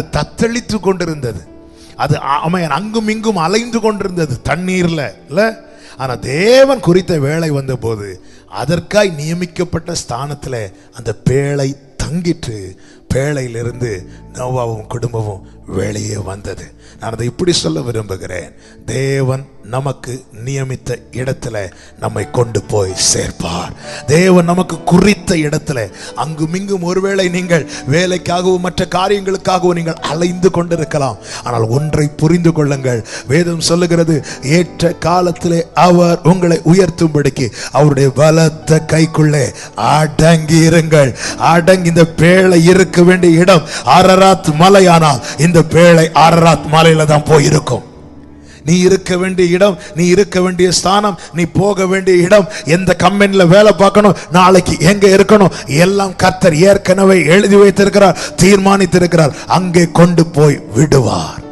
தத்தளித்து கொண்டிருந்தது. அது அமையன் அங்கும் இங்கும் அலைந்து கொண்டிருந்தது தண்ணீர்ல இல்ல? ஆனா தேவன் குறித்த வேலை வந்தபோது அதற்காய் நியமிக்கப்பட்ட ஸ்தானத்துல அந்த பேழை தங்கிட்டு பேழையிலிருந்து நோவாவும் குடும்பமும் வெளியே வந்தது. நான் அதை இப்படி சொல்ல விரும்புகிறேன். தேவன் நமக்கு நியமித்த இடத்துல நம்மை கொண்டு போய் சேர்ப்பார். தேவன் நமக்கு குறித்த இடத்துல அங்கும் இங்கும் ஒருவேளை நீங்கள் வேலைக்காகவும் மற்ற காரியங்களுக்காகவும் நீங்கள் அலைந்து கொண்டிருக்கலாம். ஆனால் ஒன்றை புரிந்து கொள்ளுங்கள். வேதம் சொல்லுகிறது ஏற்ற காலத்திலே அவர் உங்களை உயர்த்தும்படிக்கு அவருடைய பலத்த கைக்குள்ளே அடங்கி இருங்கள் அடங்கி இந்த பேழை இருக்கும் வேண்டிய இடம் அரராத் மலையானால் இந்த பேழை அரராத் மலையில தான் போயிருக்கும். நீ இருக்க வேண்டிய இடம் நீ இருக்க வேண்டிய ஸ்தானம் நீ போக வேண்டிய இடம் எந்த கம்பெனியில் வேலை பார்க்கணும் நாளைக்கு எங்க இருக்கணும் எல்லாம் கர்த்தர் ஏற்கனவே எழுதி வைத்திருக்கிறார் தீர்மானித்திருக்கிறார். அங்கே கொண்டு போய் விடுவார்.